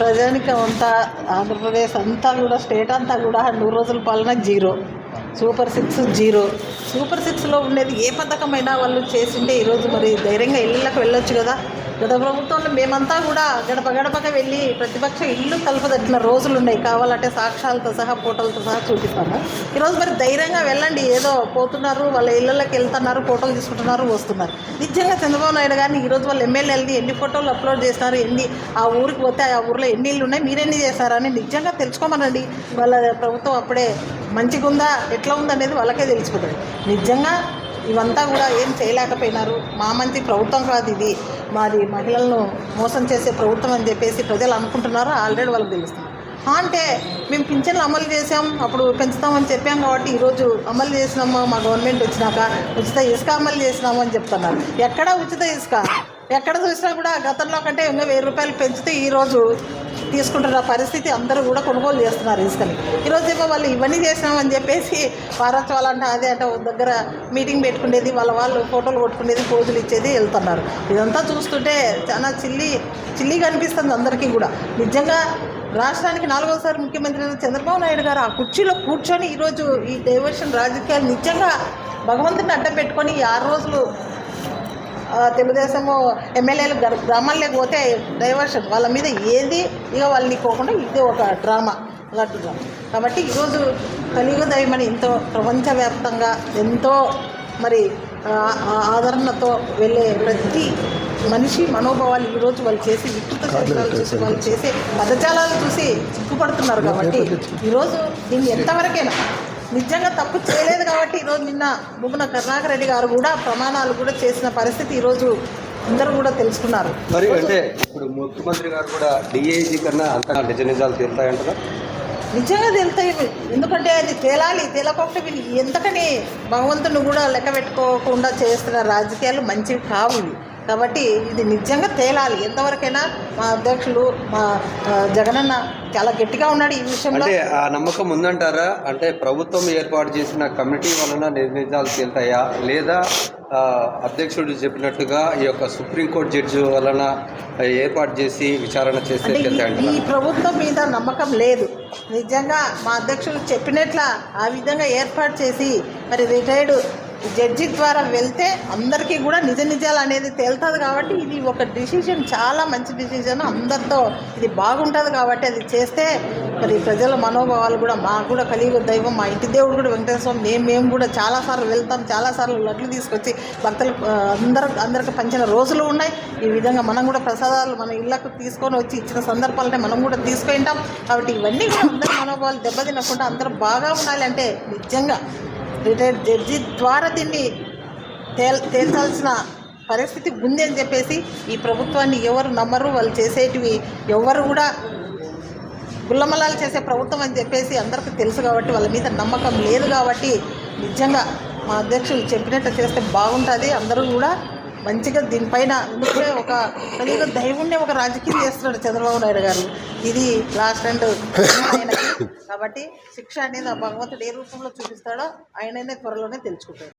ప్రజానికం అంతా ఆంధ్రప్రదేశ్ అంతా కూడా స్టేట్ అంతా కూడా నూరు రోజుల పాలన zero. Super six zero. Super సిక్స్లో ఉండేది ఏ పథకమైనా వాళ్ళు చేసిండే ఈరోజు మరి ధైర్యంగా ఇళ్ళకి వెళ్ళొచ్చు కదా. గత ప్రభుత్వంలో మేమంతా కూడా గడప గడపక వెళ్ళి ప్రతిపక్ష ఇల్లు కలపదట్టిన రోజులు ఉన్నాయి కావాలంటే సాక్ష్యాలతో సహా ఫోటోలతో సహా చూపిస్తాము. ఈరోజు మరి ధైర్యంగా వెళ్ళండి. ఏదో పోతున్నారు వాళ్ళ ఇళ్ళకి వెళ్తున్నారు ఫోటోలు తీసుకుంటున్నారు వస్తున్నారు. నిజంగా చంద్రబాబు నాయుడు గారిని ఈరోజు వాళ్ళు ఎమ్మెల్యేలది ఎన్ని ఫోటోలు అప్లోడ్ చేస్తున్నారు ఎన్ని ఆ ఊరికి పోతే ఆ ఊర్లో ఎన్ని ఇళ్ళు ఉన్నాయి మీరెన్ని చేశారని నిజంగా తెలుసుకోమనండి. వాళ్ళ ప్రభుత్వం అప్పుడే మంచిగా ఉందా ఎట్లా ఉందనేది వాళ్ళకే తెలిసిపోతుంది. నిజంగా ఇవంతా కూడా ఏం చేయలేకపోయినారు. మా మంచి ప్రభుత్వం కాదు ఇది. మాది మహిళలను మోసం చేసే ప్రభుత్వం అని చెప్పేసి ప్రజలు అనుకుంటున్నారు ఆల్రెడీ వాళ్ళకి తెలుస్తుంది. అంటే మేము పింఛన్లు అమలు చేసాం అప్పుడు పెంచుతామని చెప్పాం కాబట్టి ఈరోజు అమలు చేసినాము మా గవర్నమెంట్ వచ్చినాక ఉచిత ఇసుక అమలు చేసినాము అని చెప్తున్నారు. ఎక్కడ ఉచిత ఇసుక? ఎక్కడ చూసినా కూడా గతంలో కంటే ఇంకా వెయ్యి రూపాయలు పెంచితే ఈరోజు తీసుకుంటున్న పరిస్థితి అందరూ కూడా కొనుగోలు చేస్తున్నారు ఇసుకని. ఈరోజు ఏమో వాళ్ళు ఇవన్నీ చేసినామని చెప్పేసి వారోత్సవాలు అంటే అదే అంటే దగ్గర మీటింగ్ పెట్టుకునేది వాళ్ళ వాళ్ళు ఫోటోలు కొట్టుకునేది పోజులు ఇచ్చేది వెళ్తున్నారు. ఇదంతా చూస్తుంటే చాలా చిల్లి చిల్లిగా అనిపిస్తుంది అందరికీ కూడా. నిజంగా రాష్ట్రానికి నాలుగోసారి ముఖ్యమంత్రి చంద్రబాబు నాయుడు గారు ఆ కుర్చీలో కూర్చొని ఈరోజు ఈ డైవర్షన్ రాజకీయాలు నిజంగా భగవంతుని అడ్డం పెట్టుకొని ఈ ఆరు రోజులు తెలుగుదేశము ఎమ్మెల్యేలు గర్- గ్రామాల్లోకి పోతే డైవర్షన్. వాళ్ళ మీద ఏది ఇక వాళ్ళని పోకుండా ఇది ఒక డ్రామా. డ్రామా. కాబట్టి ఈరోజు కలియుగ దైవమని ఎంతో ప్రపంచవ్యాప్తంగా ఎంతో మరి ఆదరణతో వెళ్ళే ప్రతి మనిషి మనోభావాలు ఈరోజు వాళ్ళు చేసి వికృత చేష్టాలు చూసి వాళ్ళు చేసే పదజాలాలు చూసి సిగ్గుపడుతున్నారు కాబట్టి ఈరోజు దీన్ని ఎంతవరకైనా నిజంగా తప్పు చేయలేదు కాబట్టి ఈరోజు నిన్న బుగ్గన కరుణాకర్ రెడ్డి గారు కూడా ప్రమాణాలు కూడా చేసిన పరిస్థితి ఈరోజు అందరూ కూడా తెలుసుకున్నారు. మరి అంటే ఇప్పుడు ముఖ్యమంత్రి గారు కూడా డిఐజీ కన్నా అంత నిజ నిజాలు తీరుతాయంటారా నిజంగా తెలుతాయి. ఎందుకంటే అది తేలాలి తేలకపోతే వీళ్ళు ఎంతకని భగవంతుని కూడా లెక్క పెట్టుకోకుండా చేస్తున్న రాజకీయాలు మంచివి కావు. కాబట్టి ఇది నిజంగా తేలాలి. ఎంతవరకైనా మా అధ్యక్షులు మా జగనన్న చాలా గట్టిగా ఉన్నాడు ఈ విషయంలో. అంటే ఆ నమ్మకం ఉందంటారా? అంటే ప్రభుత్వం ఏర్పాటు చేసిన కమిటీ వలన నిజాలు తేలుతాయా? లేదా అధ్యక్షుడు చెప్పినట్టుగా ఈ యొక్క సుప్రీంకోర్టు జడ్జి వలన ఏర్పాటు చేసి విచారణ చేస్తే ఈ ప్రభుత్వం మీద నమ్మకం లేదు. నిజంగా మా అధ్యక్షులు చెప్పినట్ల ఆ విధంగా ఏర్పాటు చేసి మరి రిటైర్డ్ జడ్జి ద్వారా వెళ్తే అందరికీ కూడా నిజ నిజాలు అనేది తేలుతుంది కాబట్టి ఇది ఒక డిసిషన్ చాలా మంచి డిసిషన్ అందరితో ఇది బాగుంటుంది కాబట్టి అది చేస్తే మరి ప్రజల మనోభావాలు కూడా మాకు కూడా కలిగి దైవం మా ఇంటి దేవుడు కూడా వెంకటేశ్వర స్వామి మేము మేము కూడా చాలాసార్లు వెళ్తాం చాలాసార్లు లడ్లు తీసుకొచ్చి భక్తులు ఆ, అందరు అందరికి పంచిన రోజులు ఉన్నాయి. ఈ విధంగా మనం కూడా ప్రసాదాలు మన ఇళ్ళకు తీసుకొని వచ్చి ఇచ్చిన సందర్భాలనే మనం కూడా తీసుకుంటాం. కాబట్టి ఇవన్నీ కూడా అందరి మనోభావాలు దెబ్బతినకుండా అందరూ బాగా ఉండాలి అంటే నిజంగా జడ్జి ద్వారా దీన్ని తేల్ తేల్చాల్సిన పరిస్థితి ఉంది అని చెప్పేసి ఈ ప్రభుత్వాన్ని ఎవరు నమ్మరు వాళ్ళు చేసేటివి ఎవరు కూడా గుల్లమలాలు చేసే ప్రభుత్వం అని చెప్పేసి అందరికీ తెలుసు కాబట్టి వాళ్ళ మీద నమ్మకం లేదు కాబట్టి నిజంగా మా అధ్యక్షులు చెప్పినట్టు చేస్తే బాగుంటుంది. అందరూ కూడా మంచిగా దీనిపైన ఎందుకంటే ఒక కలియుగ దైవుణ్ణి ఒక రాజకీయం చేస్తున్నాడు చంద్రబాబు నాయుడు గారు. ఇది లాస్ట్ అండ్ కాబట్టి శిక్ష అనేది ఆ భగవంతుడు ఏ రూపంలో చూపిస్తాడో ఆయననే త్వరలోనే తెలుసుకుంటాడు.